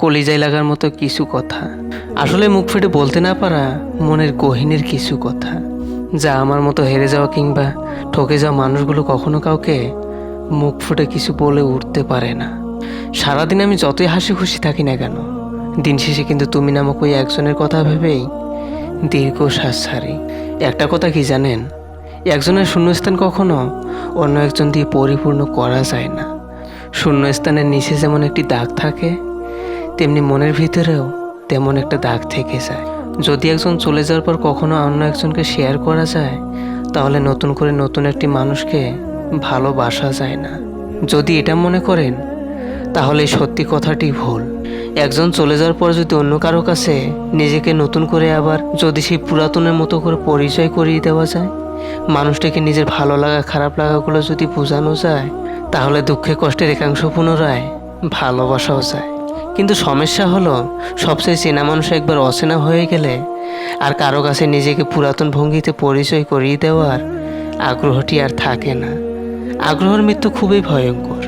কলিজায় লাগার মতো কিছু কথা। আসলে মুখ ফেটে বলতে না পারা মনের গহিনের কিছু কথা। যা আমার মতো হেরে যাওয়া কিংবা ঠকে যাওয়া মানুষগুলো কখনো কাউকে মুখ ফুটে কিছু বলে উঠতে পারে না। সারাদিন আমি যতই হাসি খুশি থাকি না কেন, দিন শেষে কিন্তু তুমি নামক ওই একজনের কথা ভেবেই দীর্ঘ শ্বাস ছাড়ি। একটা কথা কি জানেন? একজনের শূন্যস্থান কখনো অন্য একজন দিয়ে পরিপূর্ণ করা যায় না। শূন্যস্থানের নিচে যেমন একটি দাগ থাকে তেমনি মনের ভিতরেও তেমন একটা দাগ থেকে যায়। যদি একজন চলে যাওয়ার পর কখনো অন্য একজনকে শেয়ার করা যায়, তাহলে নতুন করে নতুন একটি মানুষকে ভালোবাসা যায় না। যদি এটা মনে করেন, তাহলে সত্যি কথাটি ভুল। একজন চলে যাওয়ার পর যদি অন্য কারও কাছে নিজেকে নতুন করে আবার যদি সেই পুরাতনের মতো করে পরিচয় করিয়ে দেওয়া যায়, মানুষটাকে নিজের ভালো লাগা, খারাপ লাগাগুলো যদি বোঝানো যায়, তাহলে দুঃখে কষ্টের একাংশ পুনরায় ভালোবাসাও যায়। কিন্তু সমস্যা হলো, সবচেয়ে চেনা মানুষ একবার অচেনা হয়ে গেলে আর কারও কাছে নিজেকে পুরাতন ভঙ্গিতে পরিচয় করিয়ে দেওয়ার আগ্রহটি আর থাকে না। আগ্রহের মৃত্যু খুবই ভয়ঙ্কর।